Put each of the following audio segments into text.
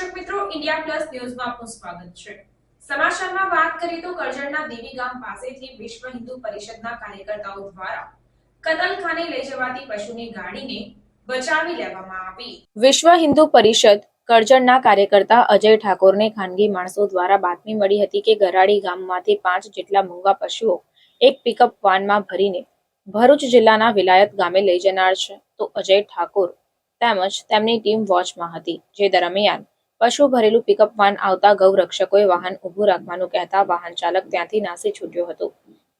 India plus ન્યૂઝમાં આપનું સ્વાગત છે. સમાચારમાં વાત કરીએ તો કરજણના દેવી ગામ પાસેથી વિશ્વ હિન્દુ પરિષદના કાર્યકર્તાઓ દ્વારા કતલખાને લઈ જવાતી પશુની ગાડીને બચાવી લેવામાં આવી. વિશ્વ હિન્દુ પરિષદ કરજણના કાર્યકર્તા અજય ઠાકોરને ખાનગી માણસો દ્વારા બાતમી મળી હતી કે ગરાડી ગામમાંથી પાંચ જેટલા મૂંગા પશુઓ એક પિકઅપ વાનમાં ભરીને ભરૂચ જિલ્લાના વિલાયત ગામે લઈ જનાર છે. તો અજય ઠાકોર તેમજ તેમની ટીમ વોચમાં હતી, જે દરમિયાન પશુ ભરેલું પિકઅપ વાન આવતા ગૌરક્ષકોએ વાહન ઊભું રાખવાનું કહેતા વાહન ચાલક ત્યાંથી નાસી છૂટ્યો હતો.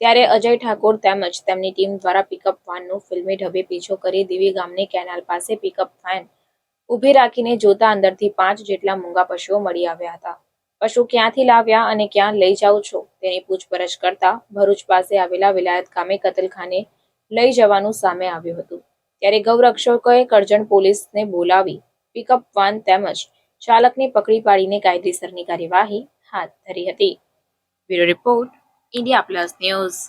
ત્યારે અજય ઠાકોર તેમજ તેમની ટીમ દ્વારા પિકઅપ વાનનો ફિલ્મી ઢબે પીછો કરી દેવી ગામની કેનાલ પાસે પિકઅપ વાન ઊભી રાખીને જોતા અંદરથી પાંચ જેટલા મૂંગા પશુઓ મળી આવ્યા હતા. પશુ ક્યાંથી લાવ્યા અને ક્યાં લઈ જાઓ છો? તેની પૂછપરછ કરતા ભરૂચ પાસે આવેલા વિલાયત ગામે કતલખાને લઈ જવાનું સામે આવ્યું હતું. ત્યારે ગૌરક્ષકોએ કરજણ પોલીસને બોલાવી પિકઅપ વાન તેમજ ચાલકને પકડી પાડીને કાયદેસરની કાર્યવાહી હાથ ધરી હતી. Bureau report India Plus News.